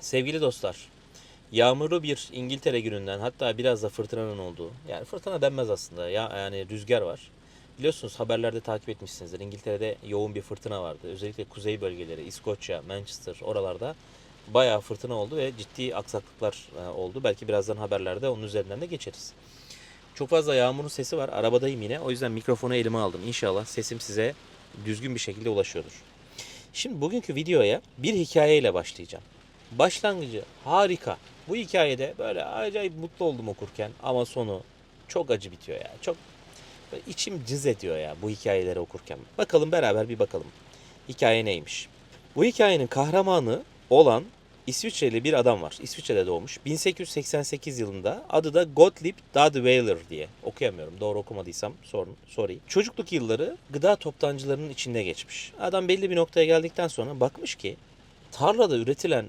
Sevgili dostlar, yağmurlu bir İngiltere gününden hatta biraz da fırtınanın olduğu, yani fırtına denmez aslında ya yani rüzgar var. Biliyorsunuz haberlerde takip etmişsinizdir. İngiltere'de yoğun bir fırtına vardı. Özellikle kuzey bölgeleri, İskoçya, Manchester oralarda bayağı fırtına oldu ve ciddi aksaklıklar e, oldu. Belki birazdan haberlerde onun üzerinden de geçeriz. Çok fazla yağmurun sesi var. Arabadayım yine. O yüzden mikrofonu elime aldım. İnşallah sesim size düzgün bir şekilde ulaşıyordur. Şimdi bugünkü videoya bir hikayeyle başlayacağım. Başlangıcı harika. Bu hikayede böyle acayip mutlu oldum okurken ama sonu çok acı bitiyor ya. Çok içim cız ediyor ya bu hikayeleri okurken. Bakalım beraber bir bakalım. Hikaye neymiş? Bu hikayenin kahramanı olan İsviçreli bir adam var. İsviçre'de doğmuş. 1888 yılında adı da Gottlieb Dadweiler diye. Okuyamıyorum. Doğru okumadıysam sorun, sorry. Çocukluk yılları gıda toptancılarının içinde geçmiş. Adam belli bir noktaya geldikten sonra bakmış ki tarlada üretilen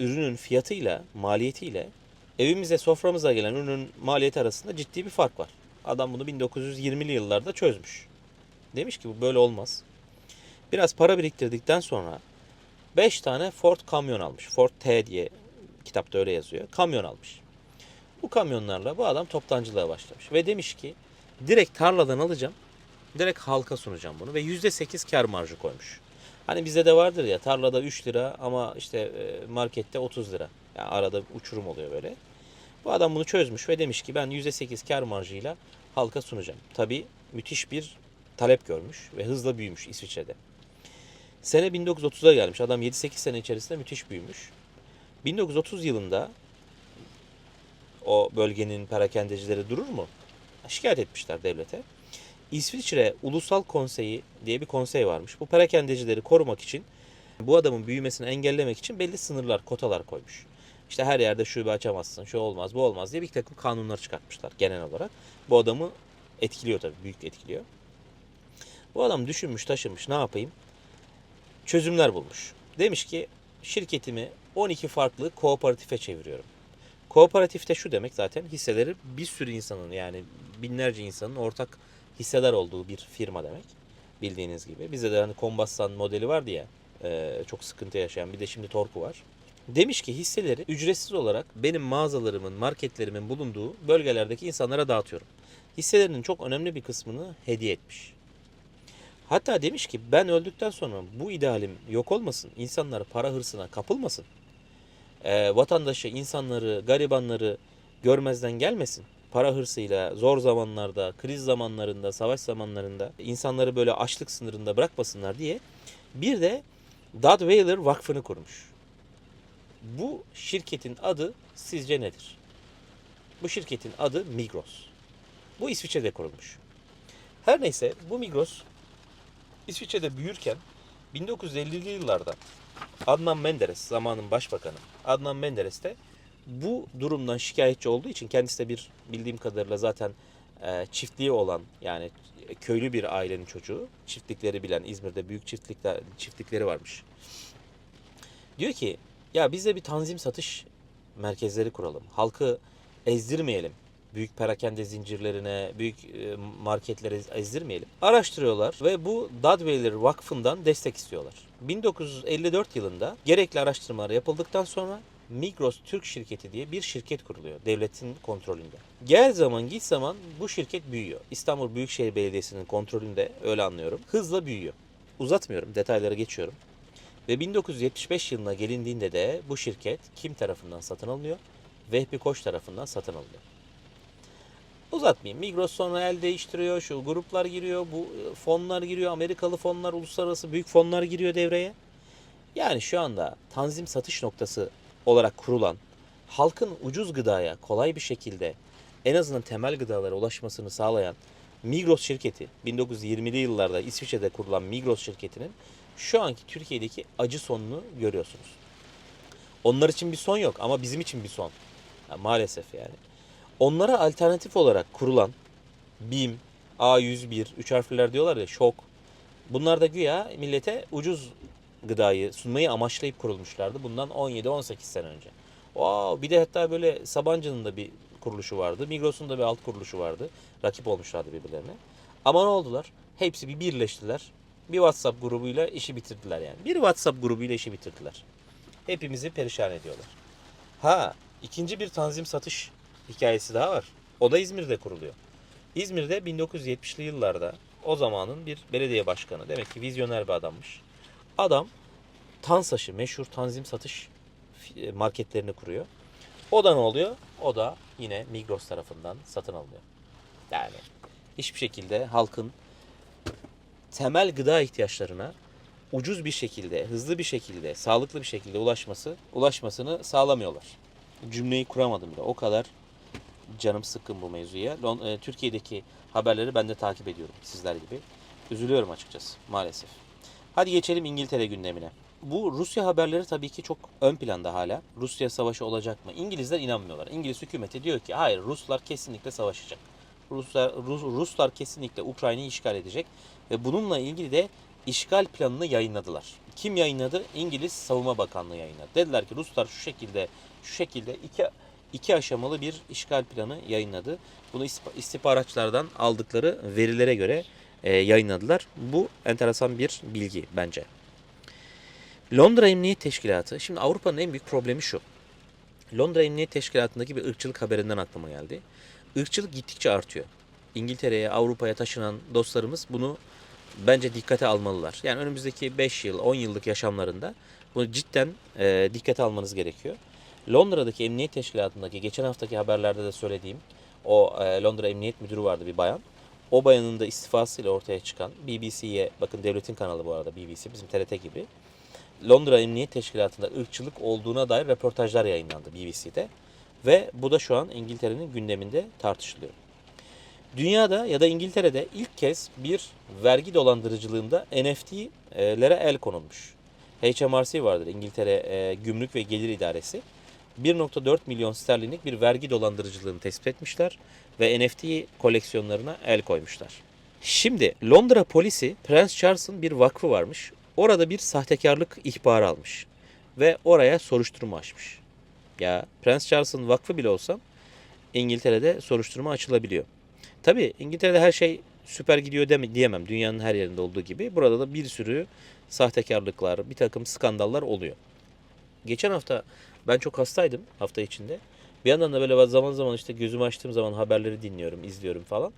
ürünün fiyatıyla, maliyetiyle evimize, soframıza gelen ürünün maliyeti arasında ciddi bir fark var. Adam bunu 1920'li yıllarda çözmüş. Demiş ki bu böyle olmaz. Biraz para biriktirdikten sonra 5 tane Ford kamyon almış. Ford T diye kitapta öyle yazıyor. Kamyon almış. Bu kamyonlarla bu adam toptancılığa başlamış. Ve demiş ki direkt tarladan alacağım. Direkt halka sunacağım bunu. Ve %8 kar marjı koymuş. Hani bizde de vardır ya tarlada 3 lira ama işte e, markette 30 lira. Yani arada uçurum oluyor böyle. Bu adam bunu çözmüş ve demiş ki ben %8 kar marjıyla halka sunacağım. Tabii müthiş bir talep görmüş ve hızla büyümüş İsviçre'de. Sene 1930'a gelmiş. Adam 7-8 sene içerisinde müthiş büyümüş. 1930 yılında o bölgenin perakendecileri durur mu? Şikayet etmişler devlete. İsviçre Ulusal Konseyi diye bir konsey varmış. Bu perakendecileri korumak için bu adamın büyümesini engellemek için belli sınırlar, kotalar koymuş. İşte her yerde şube açamazsın, şu olmaz, bu olmaz diye bir takım kanunlar çıkartmışlar genel olarak. Bu adamı etkiliyor tabii, büyük etkiliyor. Bu adam düşünmüş, taşınmış, ne yapayım? Çözümler bulmuş. Demiş ki şirketimi 12 farklı kooperatife çeviriyorum. Kooperatifte şu demek zaten hisseleri bir sürü insanın yani binlerce insanın ortak hissedar olduğu bir firma demek. Bildiğiniz gibi. Bizde de hani Kombassan modeli vardı ya e, çok sıkıntı yaşayan bir de şimdi Torku var. Demiş ki hisseleri ücretsiz olarak benim mağazalarımın, marketlerimin bulunduğu bölgelerdeki insanlara dağıtıyorum. Hisselerinin çok önemli bir kısmını hediye etmiş. Hatta demiş ki ben öldükten sonra bu idealim yok olmasın. İnsanlar para hırsına kapılmasın. Ee, vatandaşı, insanları, garibanları görmezden gelmesin. Para hırsıyla zor zamanlarda, kriz zamanlarında, savaş zamanlarında insanları böyle açlık sınırında bırakmasınlar diye bir de Dadweiler Vakfı'nı kurmuş. Bu şirketin adı sizce nedir? Bu şirketin adı Migros. Bu İsviçre'de kurulmuş. Her neyse bu Migros İsviçre'de büyürken 1950'li yıllarda Adnan Menderes zamanın başbakanı Adnan Menderes de bu durumdan şikayetçi olduğu için kendisi de bir bildiğim kadarıyla zaten e, çiftliği olan yani köylü bir ailenin çocuğu. Çiftlikleri bilen İzmir'de büyük çiftlikler çiftlikleri varmış. Diyor ki ya biz de bir tanzim satış merkezleri kuralım. Halkı ezdirmeyelim. Büyük perakende zincirlerine, büyük e, marketlere ezdirmeyelim. Araştırıyorlar ve bu Dadweiler Vakfı'ndan destek istiyorlar. 1954 yılında gerekli araştırmalar yapıldıktan sonra Migros Türk şirketi diye bir şirket kuruluyor devletin kontrolünde. Gel zaman git zaman bu şirket büyüyor. İstanbul Büyükşehir Belediyesi'nin kontrolünde öyle anlıyorum. Hızla büyüyor. Uzatmıyorum detaylara geçiyorum. Ve 1975 yılına gelindiğinde de bu şirket kim tarafından satın alınıyor? Vehbi Koç tarafından satın alınıyor. Uzatmayayım. Migros sonra el değiştiriyor. Şu gruplar giriyor. Bu e, fonlar giriyor. Amerikalı fonlar, uluslararası büyük fonlar giriyor devreye. Yani şu anda tanzim satış noktası olarak kurulan halkın ucuz gıdaya kolay bir şekilde en azından temel gıdalara ulaşmasını sağlayan Migros şirketi 1920'li yıllarda İsviçre'de kurulan Migros şirketinin şu anki Türkiye'deki acı sonunu görüyorsunuz. Onlar için bir son yok ama bizim için bir son. Ya maalesef yani. Onlara alternatif olarak kurulan BİM, A101, 3 harfliler diyorlar ya şok. Bunlar da güya millete ucuz gıdayı sunmayı amaçlayıp kurulmuşlardı. Bundan 17-18 sene önce. Wow, bir de hatta böyle Sabancı'nın da bir kuruluşu vardı. Migros'un da bir alt kuruluşu vardı. Rakip olmuşlardı birbirlerine. Ama ne oldular? Hepsi bir birleştiler. Bir WhatsApp grubuyla işi bitirdiler yani. Bir WhatsApp grubuyla işi bitirdiler. Hepimizi perişan ediyorlar. Ha ikinci bir tanzim satış hikayesi daha var. O da İzmir'de kuruluyor. İzmir'de 1970'li yıllarda o zamanın bir belediye başkanı demek ki vizyoner bir adammış. Adam Tansaş'ı meşhur tanzim satış e, marketlerini kuruyor. O da ne oluyor? O da yine Migros tarafından satın alınıyor. Yani hiçbir şekilde halkın temel gıda ihtiyaçlarına ucuz bir şekilde, hızlı bir şekilde, sağlıklı bir şekilde ulaşması, ulaşmasını sağlamıyorlar. Cümleyi kuramadım bile. O kadar canım sıkkın bu mevzuya. E, Türkiye'deki haberleri ben de takip ediyorum sizler gibi. Üzülüyorum açıkçası maalesef. Hadi geçelim İngiltere gündemine. Bu Rusya haberleri tabii ki çok ön planda hala. Rusya savaşı olacak mı? İngilizler inanmıyorlar. İngiliz hükümeti diyor ki hayır Ruslar kesinlikle savaşacak. Ruslar, Rus, Ruslar kesinlikle Ukrayna'yı işgal edecek ve bununla ilgili de işgal planını yayınladılar. Kim yayınladı? İngiliz Savunma Bakanlığı yayınladı. Dediler ki Ruslar şu şekilde şu şekilde iki iki aşamalı bir işgal planı yayınladı. Bunu istihbaratçılardan aldıkları verilere göre e, yayınladılar. Bu enteresan bir bilgi bence. Londra Emniyet Teşkilatı, şimdi Avrupa'nın en büyük problemi şu. Londra Emniyet Teşkilatı'ndaki bir ırkçılık haberinden aklıma geldi. Irkçılık gittikçe artıyor. İngiltere'ye, Avrupa'ya taşınan dostlarımız bunu bence dikkate almalılar. Yani önümüzdeki 5 yıl, 10 yıllık yaşamlarında bunu cidden e, dikkate almanız gerekiyor. Londra'daki Emniyet Teşkilatı'ndaki geçen haftaki haberlerde de söylediğim o e, Londra Emniyet Müdürü vardı bir bayan. O bayanın da istifasıyla ortaya çıkan BBC'ye, bakın devletin kanalı bu arada BBC, bizim TRT gibi. Londra Emniyet Teşkilatı'nda ırkçılık olduğuna dair röportajlar yayınlandı BBC'de. Ve bu da şu an İngiltere'nin gündeminde tartışılıyor. Dünyada ya da İngiltere'de ilk kez bir vergi dolandırıcılığında NFT'lere el konulmuş. HMRC vardır İngiltere e, Gümrük ve Gelir İdaresi. 1.4 milyon sterlinlik bir vergi dolandırıcılığını tespit etmişler ve NFT koleksiyonlarına el koymuşlar. Şimdi Londra polisi Prince Charles'ın bir vakfı varmış. Orada bir sahtekarlık ihbarı almış ve oraya soruşturma açmış. Ya Prince Charles'ın vakfı bile olsam İngiltere'de soruşturma açılabiliyor. Tabii İngiltere'de her şey süper gidiyor deme, diyemem. Dünyanın her yerinde olduğu gibi. Burada da bir sürü sahtekarlıklar, bir takım skandallar oluyor. Geçen hafta ben çok hastaydım hafta içinde. Bir yandan da böyle zaman zaman işte gözümü açtığım zaman haberleri dinliyorum, izliyorum falan.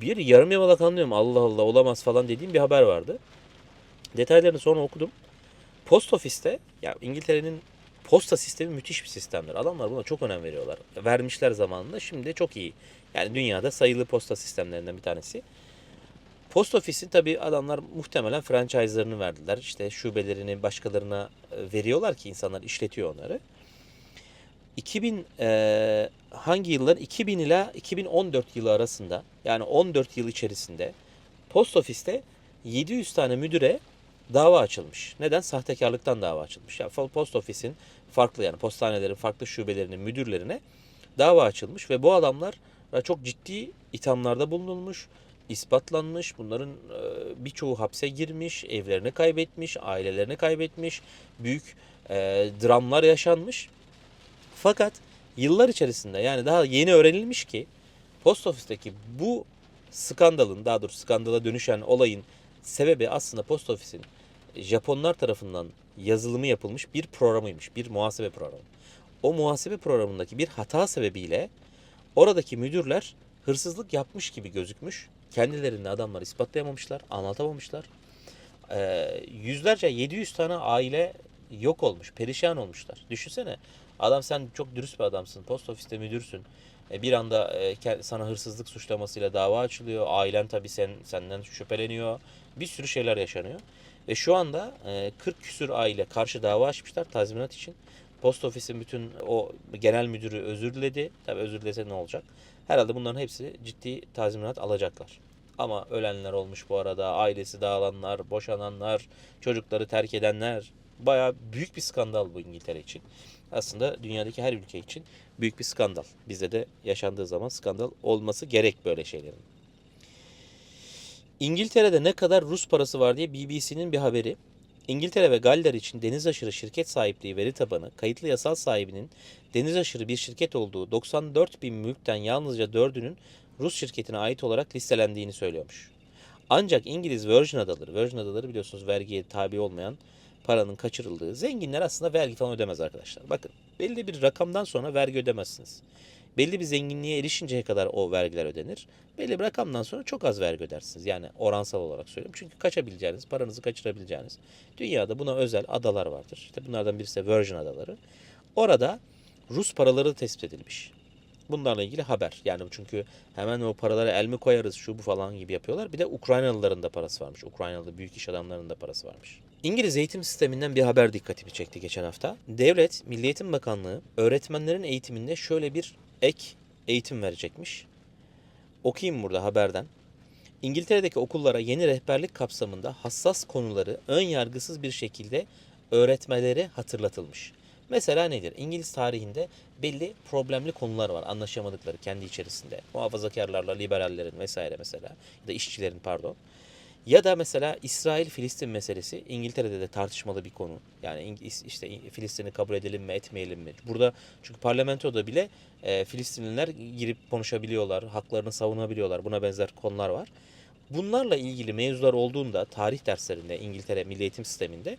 Bir yarım yamalak anlıyorum Allah Allah olamaz falan dediğim bir haber vardı. Detaylarını sonra okudum. Post ofiste, ya İngiltere'nin posta sistemi müthiş bir sistemdir. Adamlar buna çok önem veriyorlar. Vermişler zamanında şimdi çok iyi. Yani dünyada sayılı posta sistemlerinden bir tanesi. Post ofisin tabii adamlar muhtemelen franchise'larını verdiler. İşte şubelerini başkalarına veriyorlar ki insanlar işletiyor onları. 2000 e, hangi yıllar? 2000 ila 2014 yılı arasında yani 14 yıl içerisinde post ofiste 700 tane müdüre dava açılmış. Neden? Sahtekarlıktan dava açılmış. Yani post ofisin farklı yani postanelerin farklı şubelerinin müdürlerine dava açılmış ve bu adamlar çok ciddi ithamlarda bulunulmuş, ispatlanmış. Bunların e, birçoğu hapse girmiş, evlerini kaybetmiş, ailelerini kaybetmiş, büyük e, dramlar yaşanmış. Fakat yıllar içerisinde yani daha yeni öğrenilmiş ki post ofisteki bu skandalın daha doğrusu skandala dönüşen olayın sebebi aslında post ofisin Japonlar tarafından yazılımı yapılmış bir programıymış. Bir muhasebe programı. O muhasebe programındaki bir hata sebebiyle oradaki müdürler hırsızlık yapmış gibi gözükmüş. Kendilerini adamlar ispatlayamamışlar, anlatamamışlar. Ee, yüzlerce, 700 tane aile yok olmuş, perişan olmuşlar. Düşünsene, adam sen çok dürüst bir adamsın, post ofiste müdürsün. E, bir anda e, sana hırsızlık suçlamasıyla dava açılıyor. Ailen tabii sen, senden şüpheleniyor. Bir sürü şeyler yaşanıyor. Ve şu anda e, 40 küsür aile karşı dava açmışlar tazminat için. Post ofisin bütün o genel müdürü özür diledi. Tabii özür dilese ne olacak? Herhalde bunların hepsi ciddi tazminat alacaklar. Ama ölenler olmuş bu arada. Ailesi dağılanlar, boşananlar, çocukları terk edenler. Bayağı büyük bir skandal bu İngiltere için. Aslında dünyadaki her ülke için büyük bir skandal. Bizde de yaşandığı zaman skandal olması gerek böyle şeylerin. İngiltere'de ne kadar Rus parası var diye BBC'nin bir haberi. İngiltere ve Galler için deniz aşırı şirket sahipliği veri tabanı, kayıtlı yasal sahibinin deniz aşırı bir şirket olduğu 94 bin mülkten yalnızca 4'ünün Rus şirketine ait olarak listelendiğini söylüyormuş. Ancak İngiliz Virgin Adaları, Virgin Adaları biliyorsunuz vergiye tabi olmayan paranın kaçırıldığı. Zenginler aslında vergi falan ödemez arkadaşlar. Bakın belli bir rakamdan sonra vergi ödemezsiniz. Belli bir zenginliğe erişinceye kadar o vergiler ödenir. Belli bir rakamdan sonra çok az vergi ödersiniz. Yani oransal olarak söylüyorum. Çünkü kaçabileceğiniz, paranızı kaçırabileceğiniz. Dünyada buna özel adalar vardır. İşte bunlardan birisi de Virgin Adaları. Orada Rus paraları tespit edilmiş. Bunlarla ilgili haber. Yani çünkü hemen o paralara el mi koyarız şu bu falan gibi yapıyorlar. Bir de Ukraynalıların da parası varmış. Ukraynalı büyük iş adamlarının da parası varmış. İngiliz eğitim sisteminden bir haber dikkatimi çekti geçen hafta. Devlet, Milli Eğitim Bakanlığı öğretmenlerin eğitiminde şöyle bir ek eğitim verecekmiş. Okuyayım burada haberden. İngiltere'deki okullara yeni rehberlik kapsamında hassas konuları ön yargısız bir şekilde öğretmeleri hatırlatılmış. Mesela nedir? İngiliz tarihinde belli problemli konular var. Anlaşamadıkları kendi içerisinde. Muhafazakarlarla liberallerin vesaire mesela. Ya da işçilerin pardon. Ya da mesela İsrail-Filistin meselesi İngiltere'de de tartışmalı bir konu. Yani işte Filistin'i kabul edelim mi etmeyelim mi? Burada çünkü parlamentoda bile e, Filistinliler girip konuşabiliyorlar, haklarını savunabiliyorlar. Buna benzer konular var. Bunlarla ilgili mevzular olduğunda tarih derslerinde İngiltere Milli Eğitim Sistemi'nde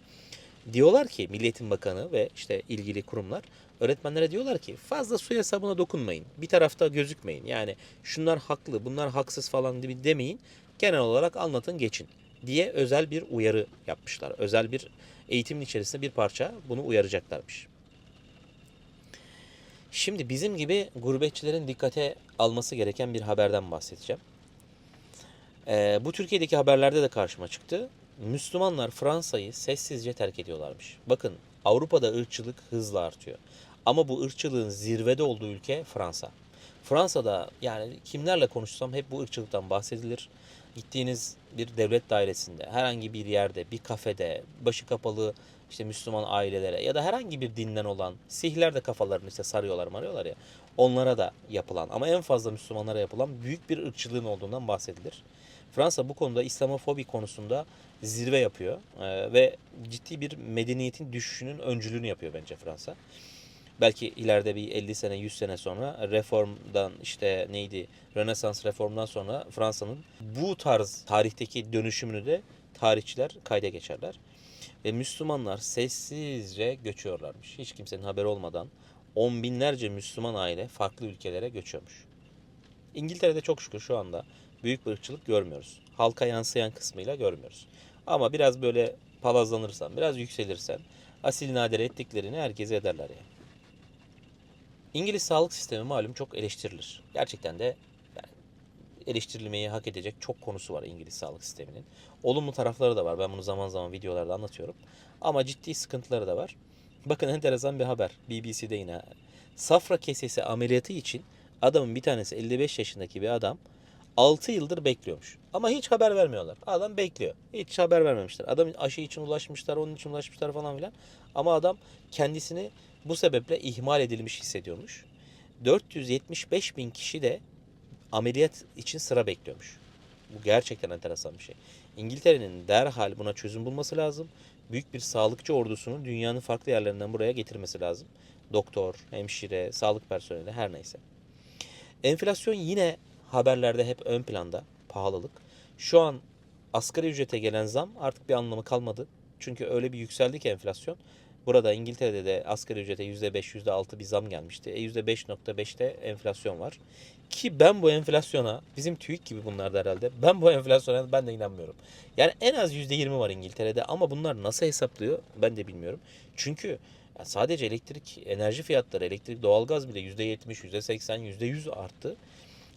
diyorlar ki Milli Eğitim Bakanı ve işte ilgili kurumlar öğretmenlere diyorlar ki fazla suya sabuna dokunmayın. Bir tarafta gözükmeyin. Yani şunlar haklı, bunlar haksız falan demeyin. Genel olarak anlatın geçin diye özel bir uyarı yapmışlar. Özel bir eğitimin içerisinde bir parça bunu uyaracaklarmış. Şimdi bizim gibi gurbetçilerin dikkate alması gereken bir haberden bahsedeceğim. Ee, bu Türkiye'deki haberlerde de karşıma çıktı. Müslümanlar Fransa'yı sessizce terk ediyorlarmış. Bakın Avrupa'da ırkçılık hızla artıyor. Ama bu ırkçılığın zirvede olduğu ülke Fransa. Fransa'da yani kimlerle konuşsam hep bu ırkçılıktan bahsedilir. Gittiğiniz bir devlet dairesinde, herhangi bir yerde, bir kafede, başı kapalı işte Müslüman ailelere ya da herhangi bir dinden olan Sihler de kafalarını işte sarıyorlar marıyorlar ya. Onlara da yapılan ama en fazla Müslümanlara yapılan büyük bir ırkçılığın olduğundan bahsedilir. Fransa bu konuda İslamofobi konusunda zirve yapıyor Ee, ve ciddi bir medeniyetin düşüşünün öncülüğünü yapıyor bence Fransa. Belki ileride bir 50 sene 100 sene sonra reformdan işte neydi Rönesans reformdan sonra Fransa'nın bu tarz tarihteki dönüşümünü de tarihçiler kayda geçerler. Ve Müslümanlar sessizce göçüyorlarmış. Hiç kimsenin haberi olmadan on binlerce Müslüman aile farklı ülkelere göçüyormuş. İngiltere'de çok şükür şu anda büyük bir ırkçılık görmüyoruz. Halka yansıyan kısmıyla görmüyoruz. Ama biraz böyle palazlanırsan, biraz yükselirsen asil nadir ettiklerini herkese ederler yani. İngiliz sağlık sistemi malum çok eleştirilir. Gerçekten de eleştirilmeyi hak edecek çok konusu var İngiliz sağlık sisteminin. Olumlu tarafları da var. Ben bunu zaman zaman videolarda anlatıyorum. Ama ciddi sıkıntıları da var. Bakın enteresan bir haber. BBC'de yine. Safra kesesi ameliyatı için adamın bir tanesi 55 yaşındaki bir adam 6 yıldır bekliyormuş. Ama hiç haber vermiyorlar. Adam bekliyor. Hiç haber vermemişler. Adam aşı için ulaşmışlar, onun için ulaşmışlar falan filan. Ama adam kendisini bu sebeple ihmal edilmiş hissediyormuş. 475 bin kişi de ameliyat için sıra bekliyormuş. Bu gerçekten enteresan bir şey. İngiltere'nin derhal buna çözüm bulması lazım. Büyük bir sağlıkçı ordusunu dünyanın farklı yerlerinden buraya getirmesi lazım. Doktor, hemşire, sağlık personeli her neyse. Enflasyon yine haberlerde hep ön planda. Pahalılık. Şu an asgari ücrete gelen zam artık bir anlamı kalmadı. Çünkü öyle bir yükseldi ki enflasyon. Burada İngiltere'de de asgari ücrete %5, %6 bir zam gelmişti. E %5.5'te enflasyon var. Ki ben bu enflasyona, bizim TÜİK gibi bunlar da herhalde, ben bu enflasyona ben de inanmıyorum. Yani en az %20 var İngiltere'de ama bunlar nasıl hesaplıyor ben de bilmiyorum. Çünkü sadece elektrik, enerji fiyatları, elektrik, doğalgaz bile %70, %80, %100 arttı.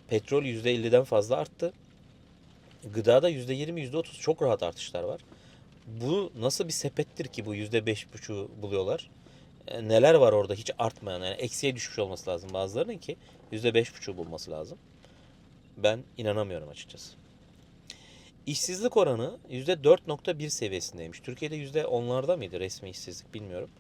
Petrol %50'den fazla arttı. Gıdada %20, %30 çok rahat artışlar var. Bu nasıl bir sepettir ki bu %5,5'u buluyorlar? E, neler var orada hiç artmayan yani eksiye düşmüş olması lazım bazılarının ki %5,5'u bulması lazım. Ben inanamıyorum açıkçası. İşsizlik oranı %4.1 seviyesindeymiş. Türkiye'de %10'larda mıydı resmi işsizlik bilmiyorum.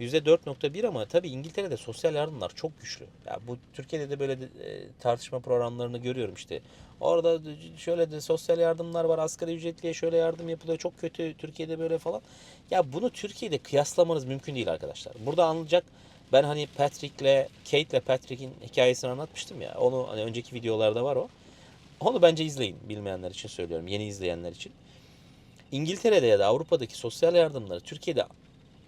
%4.1 ama tabii İngiltere'de sosyal yardımlar çok güçlü. Ya bu Türkiye'de de böyle de, e, tartışma programlarını görüyorum işte. Orada şöyle de sosyal yardımlar var. Asgari ücretliye şöyle yardım yapılıyor. Çok kötü Türkiye'de böyle falan. Ya bunu Türkiye'de kıyaslamanız mümkün değil arkadaşlar. Burada anılacak ben hani Patrick'le Kate'le Patrick'in hikayesini anlatmıştım ya. Onu hani önceki videolarda var o. Onu bence izleyin bilmeyenler için söylüyorum. Yeni izleyenler için. İngiltere'de ya da Avrupa'daki sosyal yardımları Türkiye'de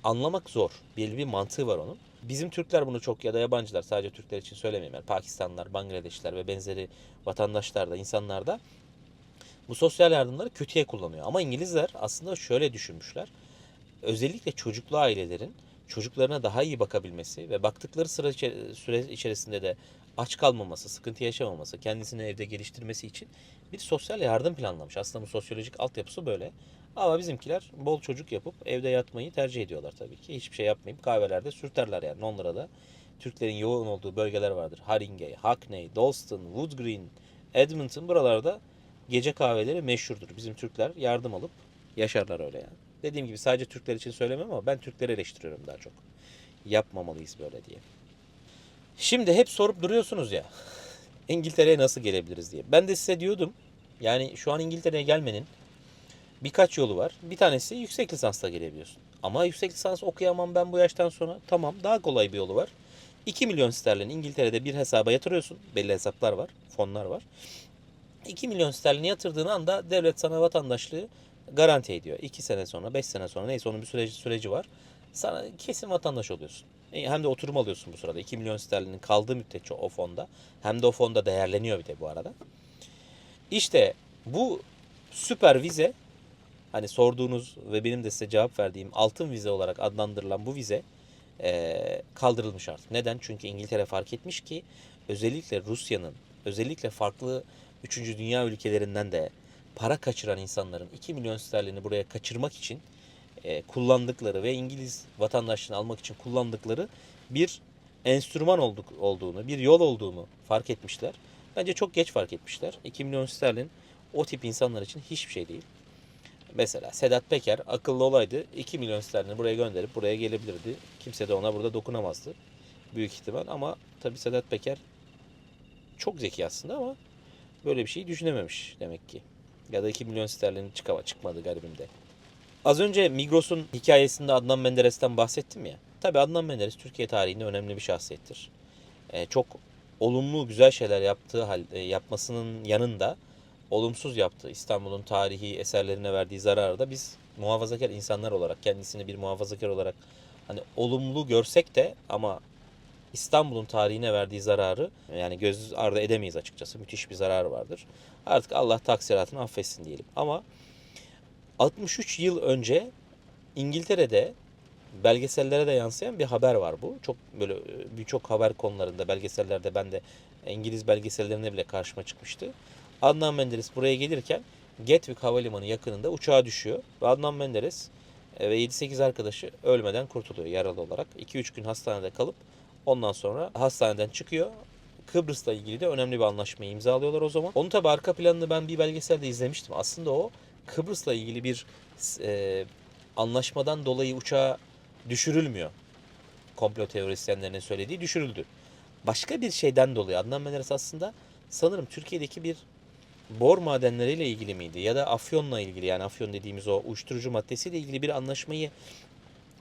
anlamak zor. Belli bir mantığı var onun. Bizim Türkler bunu çok ya da yabancılar sadece Türkler için söylemeyeyim. Yani Pakistanlılar, Bangladeşliler ve benzeri vatandaşlar da insanlar da bu sosyal yardımları kötüye kullanıyor. Ama İngilizler aslında şöyle düşünmüşler. Özellikle çocuklu ailelerin çocuklarına daha iyi bakabilmesi ve baktıkları süre içerisinde de aç kalmaması, sıkıntı yaşamaması, kendisini evde geliştirmesi için bir sosyal yardım planlamış. Aslında bu sosyolojik altyapısı böyle. Ama bizimkiler bol çocuk yapıp evde yatmayı tercih ediyorlar tabii ki. Hiçbir şey yapmayıp kahvelerde sürterler yani. Londra'da Türklerin yoğun olduğu bölgeler vardır. Haringey, Hackney, Dalston, Wood Green, Edmonton buralarda gece kahveleri meşhurdur. Bizim Türkler yardım alıp yaşarlar öyle yani. Dediğim gibi sadece Türkler için söylemem ama ben Türkleri eleştiriyorum daha çok. Yapmamalıyız böyle diye. Şimdi hep sorup duruyorsunuz ya. İngiltere'ye nasıl gelebiliriz diye. Ben de size diyordum. Yani şu an İngiltere'ye gelmenin birkaç yolu var. Bir tanesi yüksek lisansla gelebiliyorsun. Ama yüksek lisans okuyamam ben bu yaştan sonra. Tamam daha kolay bir yolu var. 2 milyon sterlin İngiltere'de bir hesaba yatırıyorsun. Belli hesaplar var, fonlar var. 2 milyon sterlin yatırdığın anda devlet sana vatandaşlığı garanti ediyor. 2 sene sonra, 5 sene sonra neyse onun bir süreci, süreci var. Sana kesin vatandaş oluyorsun. E, Hem de oturum alıyorsun bu sırada. 2 milyon sterlinin kaldığı müddetçe o fonda. Hem de o fonda değerleniyor bir de bu arada. İşte bu süper vize hani sorduğunuz ve benim de size cevap verdiğim altın vize olarak adlandırılan bu vize eee, kaldırılmış artık. Neden? Çünkü İngiltere fark etmiş ki özellikle Rusya'nın özellikle farklı 3. dünya ülkelerinden de para kaçıran insanların 2 milyon sterlini buraya kaçırmak için e, kullandıkları ve İngiliz vatandaşlığını almak için kullandıkları bir enstrüman olduk, olduğunu, bir yol olduğunu fark etmişler. Bence çok geç fark etmişler. 2 milyon sterlin o tip insanlar için hiçbir şey değil. Mesela Sedat Peker akıllı olaydı 2 milyon sterlini buraya gönderip buraya gelebilirdi. Kimse de ona burada dokunamazdı. Büyük ihtimal ama tabii Sedat Peker çok zeki aslında ama böyle bir şey düşünememiş demek ki. Ya da 2 milyon sterlin çıkama, çıkmadı garibimde. Az önce Migros'un hikayesinde Adnan Menderes'ten bahsettim ya. Tabii Adnan Menderes Türkiye tarihinde önemli bir şahsiyettir. Ee, çok olumlu güzel şeyler yaptığı hal, e, yapmasının yanında olumsuz yaptığı İstanbul'un tarihi eserlerine verdiği zararı da biz muhafazakar insanlar olarak kendisini bir muhafazakar olarak hani olumlu görsek de ama İstanbul'un tarihine verdiği zararı yani göz ardı edemeyiz açıkçası. Müthiş bir zararı vardır. Artık Allah taksiratını affetsin diyelim. Ama 63 yıl önce İngiltere'de belgesellere de yansıyan bir haber var bu. Çok böyle e, birçok haber konularında belgesellerde ben de İngiliz belgesellerine bile karşıma çıkmıştı. Adnan Menderes buraya gelirken Gatwick Havalimanı yakınında uçağa düşüyor. Ve Adnan Menderes e, ve 7-8 arkadaşı ölmeden kurtuluyor yaralı olarak. 2-3 gün hastanede kalıp ondan sonra hastaneden çıkıyor. Kıbrıs'la ilgili de önemli bir anlaşmayı imzalıyorlar o zaman. Onun tabi arka planını ben bir belgeselde izlemiştim. Aslında o Kıbrıs'la ilgili bir e, anlaşmadan dolayı uçağa düşürülmüyor. Komplo teorisyenlerinin söylediği düşürüldü. Başka bir şeyden dolayı Adnan Menderes aslında sanırım Türkiye'deki bir bor madenleriyle ilgili miydi ya da afyonla ilgili yani afyon dediğimiz o uyuşturucu maddesiyle ilgili bir anlaşmayı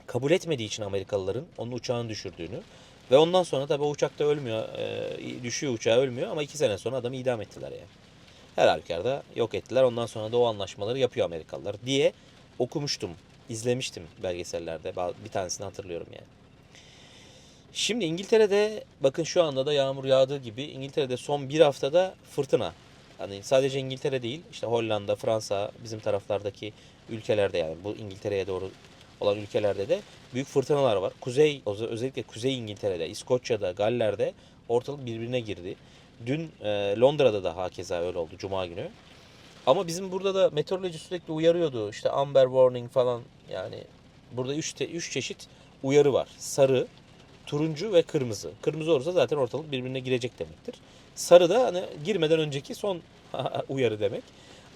kabul etmediği için Amerikalıların onun uçağını düşürdüğünü ve ondan sonra tabii o uçakta ölmüyor, e, düşüyor uçağı ölmüyor ama iki sene sonra adamı idam ettiler yani. Her halükarda yok ettiler. Ondan sonra da o anlaşmaları yapıyor Amerikalılar diye okumuştum, izlemiştim belgesellerde. Bir tanesini hatırlıyorum yani. Şimdi İngiltere'de bakın şu anda da yağmur yağdığı gibi İngiltere'de son bir haftada fırtına. Hani sadece İngiltere değil işte Hollanda, Fransa bizim taraflardaki ülkelerde yani bu İngiltere'ye doğru olan ülkelerde de büyük fırtınalar var. Kuzey özellikle Kuzey İngiltere'de, İskoçya'da, Galler'de ortalık birbirine girdi. Dün e, Londra'da da hakeza öyle oldu Cuma günü. Ama bizim burada da meteoroloji sürekli uyarıyordu. İşte amber warning falan yani burada 3 üç çeşit uyarı var. Sarı, turuncu ve kırmızı. Kırmızı olursa zaten ortalık birbirine girecek demektir. Sarı da hani girmeden önceki son uyarı demek.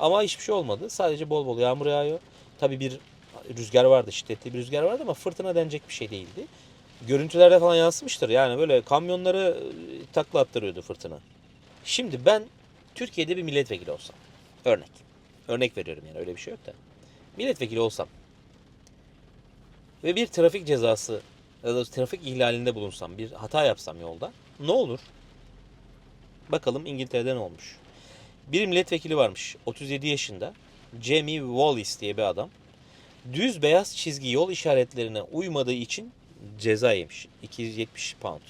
Ama hiçbir şey olmadı. Sadece bol bol yağmur yağıyor. Tabii bir rüzgar vardı, şiddetli bir rüzgar vardı ama fırtına denecek bir şey değildi. Görüntülerde falan yansımıştır. Yani böyle kamyonları e, takla attırıyordu fırtına. Şimdi ben Türkiye'de bir milletvekili olsam. Örnek. Örnek veriyorum yani öyle bir şey yok da. Milletvekili olsam. Ve bir trafik cezası ya da trafik ihlalinde bulunsam, bir hata yapsam yolda ne olur? Bakalım İngiltere'de ne olmuş? Bir milletvekili varmış 37 yaşında. Jamie Wallis diye bir adam. Düz beyaz çizgi yol işaretlerine uymadığı için ceza yemiş. 270 pound.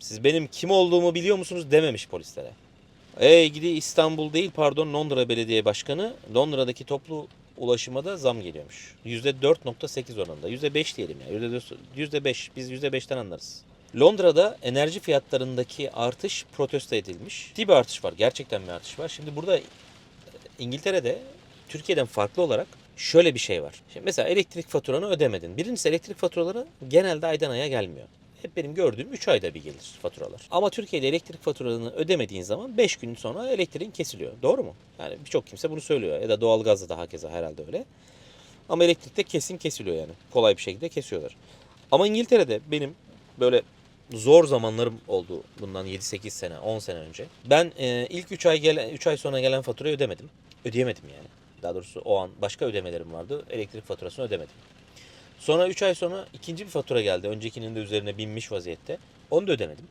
Siz benim kim olduğumu biliyor musunuz dememiş polislere. Ey gidi İstanbul değil pardon Londra Belediye Başkanı Londra'daki toplu ulaşıma da zam geliyormuş. %4.8 oranında. %5 diyelim ya. %5 biz %5'ten anlarız. Londra'da enerji fiyatlarındaki artış protesto edilmiş. Ciddi bir artış var. Gerçekten bir artış var. Şimdi burada İngiltere'de Türkiye'den farklı olarak şöyle bir şey var. Şimdi mesela elektrik faturanı ödemedin. Birincisi elektrik faturaları genelde aydan aya gelmiyor. Hep benim gördüğüm 3 ayda bir gelir faturalar. Ama Türkiye'de elektrik faturalarını ödemediğin zaman 5 gün sonra elektriğin kesiliyor. Doğru mu? Yani birçok kimse bunu söylüyor. Ya da doğalgazda da hakeza herhalde öyle. Ama elektrikte kesin kesiliyor yani. Kolay bir şekilde kesiyorlar. Ama İngiltere'de benim böyle zor zamanlarım oldu bundan 7-8 sene, 10 sene önce. Ben e, ilk 3 ay gelen 3 ay sonra gelen faturayı ödemedim. Ödeyemedim yani. Daha doğrusu o an başka ödemelerim vardı. Elektrik faturasını ödemedim. Sonra 3 ay sonra ikinci bir fatura geldi. Öncekinin de üzerine binmiş vaziyette. Onu da ödemedim.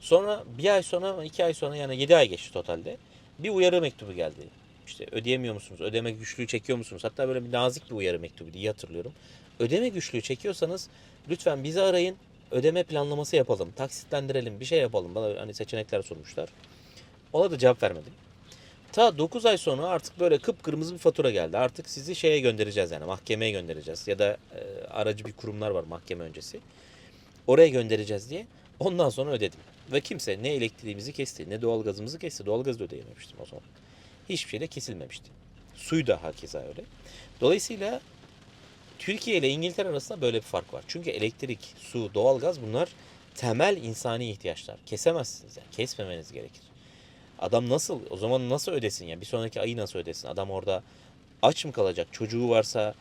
Sonra bir ay sonra, iki ay sonra yani 7 ay geçti totalde. Bir uyarı mektubu geldi. İşte ödeyemiyor musunuz? Ödeme güçlüğü çekiyor musunuz? Hatta böyle bir nazik bir uyarı mektubu diye hatırlıyorum. Ödeme güçlüğü çekiyorsanız lütfen bizi arayın. Ödeme planlaması yapalım. Taksitlendirelim. Bir şey yapalım. Bana hani seçenekler sunmuşlar. Ona da cevap vermedim. Ta 9 ay sonra artık böyle kıpkırmızı bir fatura geldi. Artık sizi şeye göndereceğiz yani mahkemeye göndereceğiz. Ya da e, aracı bir kurumlar var mahkeme öncesi. Oraya göndereceğiz diye. Ondan sonra ödedim. Ve kimse ne elektriğimizi kesti ne doğalgazımızı kesti. Doğalgazı da ödeyememiştim o zaman. Hiçbir şey de kesilmemişti. Suyu da hakeza öyle. Dolayısıyla Türkiye ile İngiltere arasında böyle bir fark var. Çünkü elektrik, su, doğalgaz bunlar temel insani ihtiyaçlar. Kesemezsiniz yani. Kesmemeniz gerekir. Adam nasıl o zaman nasıl ödesin ya? Bir sonraki ayı nasıl ödesin? Adam orada aç mı kalacak? Çocuğu varsa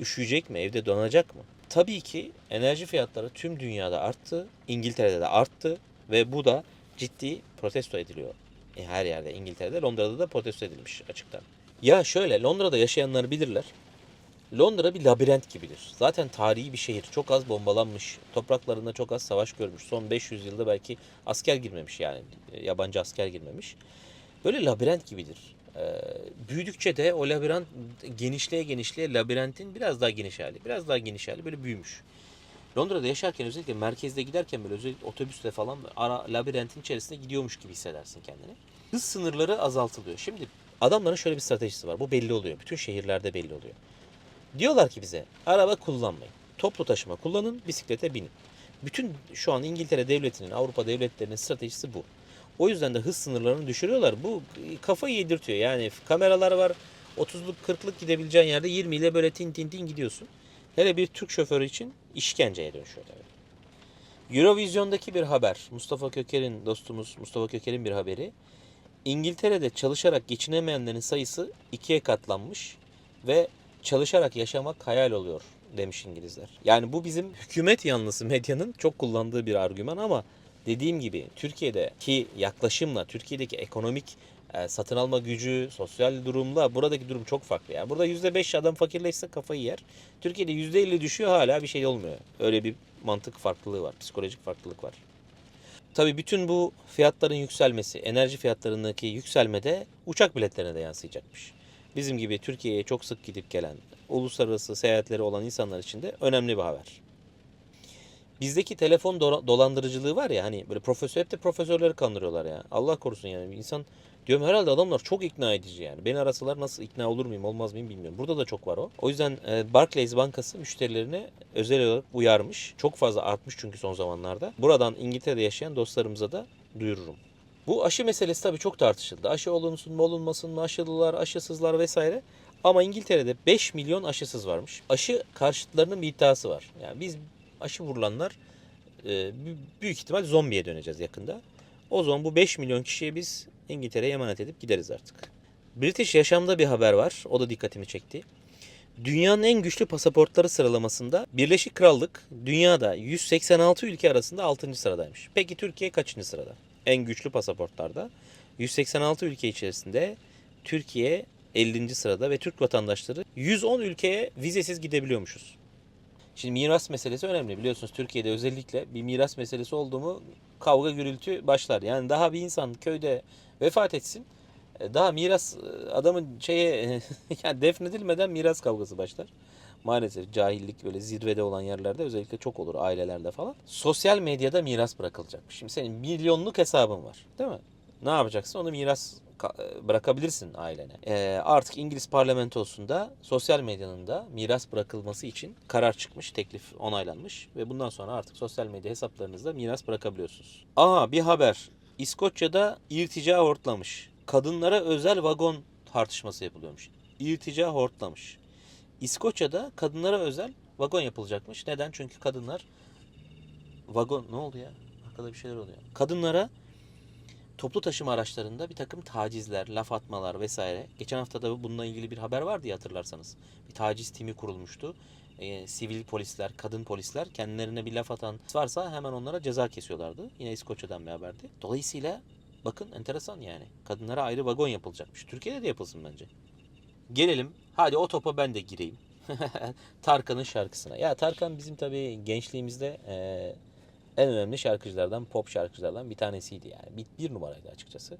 üşüyecek mi? Evde donacak mı? Tabii ki enerji fiyatları tüm dünyada arttı. İngiltere'de de arttı ve bu da ciddi protesto ediliyor. E, her yerde İngiltere'de, Londra'da da protesto edilmiş açıktan. Ya şöyle Londra'da yaşayanlar bilirler. Londra bir labirent gibidir. Zaten tarihi bir şehir. Çok az bombalanmış. Topraklarında çok az savaş görmüş. Son 500 yılda belki asker girmemiş yani. Yabancı asker girmemiş. Böyle labirent gibidir. Ee, büyüdükçe de o labirent genişleye genişleye labirentin biraz daha geniş hali. Biraz daha geniş hali böyle büyümüş. Londra'da yaşarken özellikle merkezde giderken böyle özellikle otobüste falan ara labirentin içerisinde gidiyormuş gibi hissedersin kendini. Hız sınırları azaltılıyor. Şimdi adamların şöyle bir stratejisi var. Bu belli oluyor. Bütün şehirlerde belli oluyor. Diyorlar ki bize araba kullanmayın. Toplu taşıma kullanın, bisiklete binin. Bütün şu an İngiltere devletinin, Avrupa devletlerinin stratejisi bu. O yüzden de hız sınırlarını düşürüyorlar. Bu kafayı yedirtiyor. Yani kameralar var. 30'luk 40'lık gidebileceğin yerde 20 ile böyle tin tin tin gidiyorsun. Hele bir Türk şoförü için işkenceye dönüşüyor tabii. Eurovision'daki bir haber. Mustafa Köker'in dostumuz Mustafa Köker'in bir haberi. İngiltere'de çalışarak geçinemeyenlerin sayısı ikiye katlanmış ve çalışarak yaşamak hayal oluyor demiş İngilizler. Yani bu bizim hükümet yanlısı medyanın çok kullandığı bir argüman ama dediğim gibi Türkiye'deki yaklaşımla Türkiye'deki ekonomik e, satın alma gücü, sosyal durumla buradaki durum çok farklı. Yani burada %5 adam fakirleşse kafayı yer. Türkiye'de %50 düşüyor hala bir şey olmuyor. Öyle bir mantık farklılığı var, psikolojik farklılık var. Tabii bütün bu fiyatların yükselmesi, enerji fiyatlarındaki yükselmede uçak biletlerine de yansıyacakmış bizim gibi Türkiye'ye çok sık gidip gelen, uluslararası seyahatleri olan insanlar için de önemli bir haber. Bizdeki telefon dolandırıcılığı var ya hani böyle profesör hep de profesörleri kandırıyorlar ya. Allah korusun yani insan diyorum herhalde adamlar çok ikna edici yani. Beni arasalar nasıl ikna olur muyum olmaz mıyım bilmiyorum. Burada da çok var o. O yüzden e, Barclays Bankası müşterilerine özel olarak uyarmış. Çok fazla artmış çünkü son zamanlarda. Buradan İngiltere'de yaşayan dostlarımıza da duyururum. Bu aşı meselesi tabii çok tartışıldı. Aşı olunsun mu olunmasın mı aşılılar, aşısızlar vesaire. Ama İngiltere'de 5 milyon aşısız varmış. Aşı karşıtlarının bir iddiası var. Yani biz aşı vurulanlar e, büyük ihtimal zombiye döneceğiz yakında. O zaman bu 5 milyon kişiye biz İngiltere'ye emanet edip gideriz artık. British Yaşam'da bir haber var. O da dikkatimi çekti. Dünyanın en güçlü pasaportları sıralamasında Birleşik Krallık dünyada 186 ülke arasında 6. sıradaymış. Peki Türkiye kaçıncı sırada? En güçlü pasaportlarda. 186 ülke içerisinde Türkiye 50. sırada ve Türk vatandaşları 110 ülkeye vizesiz gidebiliyormuşuz. Şimdi miras meselesi önemli. Biliyorsunuz Türkiye'de özellikle bir miras meselesi oldu mu kavga gürültü başlar. Yani daha bir insan köyde vefat etsin E, Daha miras e, adamın şeye yani defnedilmeden miras kavgası başlar. Maalesef cahillik böyle zirvede olan yerlerde özellikle çok olur ailelerde falan. Sosyal medyada miras bırakılacakmış. Şimdi senin milyonluk hesabın var değil mi? Ne yapacaksın? Onu miras e, bırakabilirsin ailene. E, artık İngiliz parlamentosunda sosyal medyanın da miras bırakılması için karar çıkmış, teklif onaylanmış ve bundan sonra artık sosyal medya hesaplarınızda miras bırakabiliyorsunuz. Aha bir haber. İskoçya'da irtica hortlamış. Kadınlara özel vagon tartışması yapılıyormuş. İrtica hortlamış. İskoçya'da kadınlara özel vagon yapılacakmış. Neden? Çünkü kadınlar vagon ne oldu ya? Arkada bir şeyler oluyor. Kadınlara toplu taşıma araçlarında bir takım tacizler, laf atmalar vesaire. Geçen hafta da bununla ilgili bir haber vardı ya hatırlarsanız. Bir taciz timi kurulmuştu. Ee, sivil polisler, kadın polisler kendilerine bir laf atan varsa hemen onlara ceza kesiyorlardı. Yine İskoçya'dan bir haberdi. Dolayısıyla bakın enteresan yani. Kadınlara ayrı vagon yapılacakmış. Türkiye'de de yapılsın bence. Gelelim. Hadi o topa ben de gireyim. Tarkan'ın şarkısına. Ya Tarkan bizim tabii gençliğimizde eee, en önemli şarkıcılardan, pop şarkıcılardan bir tanesiydi yani. Bir, bir numaraydı açıkçası.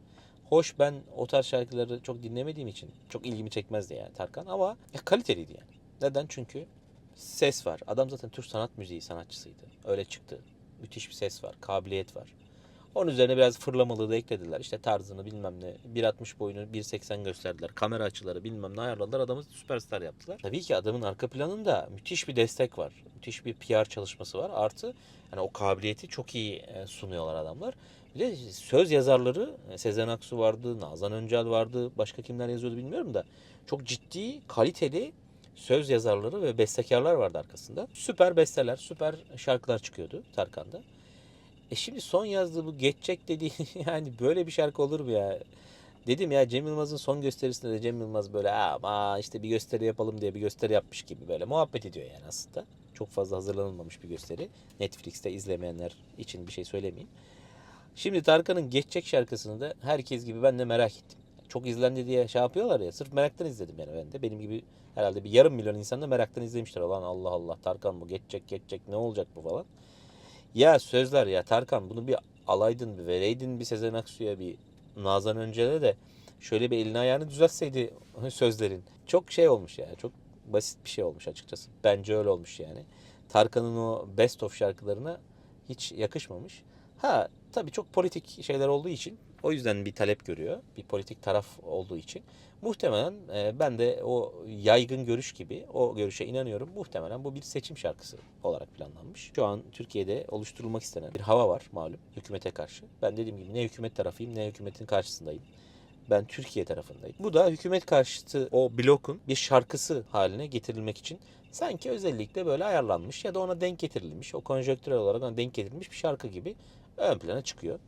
Hoş ben o tarz şarkıları çok dinlemediğim için çok ilgimi çekmezdi yani Tarkan ama ya, kaliteliydi yani. Neden? Çünkü ses var. Adam zaten Türk sanat müziği sanatçısıydı. Öyle çıktı. Müthiş bir ses var, kabiliyet var. Onun üzerine biraz fırlamalığı da eklediler. İşte tarzını bilmem ne. 1.60 boyunu 1.80 gösterdiler. Kamera açıları bilmem ne ayarladılar. Adamı süperstar yaptılar. Tabii ki adamın arka planında müthiş bir destek var. Müthiş bir PR çalışması var. Artı hani o kabiliyeti çok iyi e, sunuyorlar adamlar. Bir de söz yazarları e, Sezen Aksu vardı, Nazan Öncel vardı. Başka kimler yazıyordu bilmiyorum da. Çok ciddi, kaliteli söz yazarları ve bestekarlar vardı arkasında. Süper besteler, süper şarkılar çıkıyordu Tarkan'da. E şimdi son yazdığı bu geçecek dediği yani böyle bir şarkı olur mu ya? Dedim ya Cem Yılmaz'ın son gösterisinde de Cem Yılmaz böyle ama işte bir gösteri yapalım diye bir gösteri yapmış gibi böyle muhabbet ediyor yani aslında. Çok fazla hazırlanılmamış bir gösteri. Netflix'te izlemeyenler için bir şey söylemeyeyim. Şimdi Tarkan'ın Geçecek şarkısını da herkes gibi ben de merak ettim. Çok izlendi diye şey yapıyorlar ya. Sırf meraktan izledim yani ben de. Benim gibi herhalde bir yarım milyon insan da meraktan izlemişler. Ulan Allah Allah Tarkan bu geçecek geçecek ne olacak bu falan. Ya sözler ya Tarkan bunu bir alaydın bir vereydin bir Sezen Aksu'ya bir Nazan Öncel'e de şöyle bir elini ayağını düzeltseydi sözlerin. Çok şey olmuş yani çok basit bir şey olmuş açıkçası. Bence öyle olmuş yani. Tarkan'ın o best of şarkılarına hiç yakışmamış. Ha tabii çok politik şeyler olduğu için o yüzden bir talep görüyor. Bir politik taraf olduğu için. Muhtemelen e, ben de o yaygın görüş gibi o görüşe inanıyorum. Muhtemelen bu bir seçim şarkısı olarak planlanmış. Şu an Türkiye'de oluşturulmak istenen bir hava var malum hükümete karşı. Ben dediğim gibi ne hükümet tarafıyım ne hükümetin karşısındayım. Ben Türkiye tarafındayım. Bu da hükümet karşıtı o blokun bir şarkısı haline getirilmek için sanki özellikle böyle ayarlanmış ya da ona denk getirilmiş. O konjonktürel olarak ona denk getirilmiş bir şarkı gibi ön plana çıkıyor.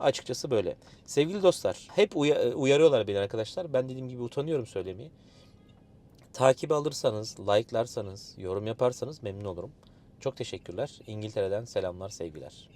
Açıkçası böyle. Sevgili dostlar, hep uya- uyarıyorlar beni arkadaşlar. Ben dediğim gibi utanıyorum söylemeye. Takip alırsanız, like'larsanız, yorum yaparsanız memnun olurum. Çok teşekkürler. İngiltere'den selamlar, sevgiler.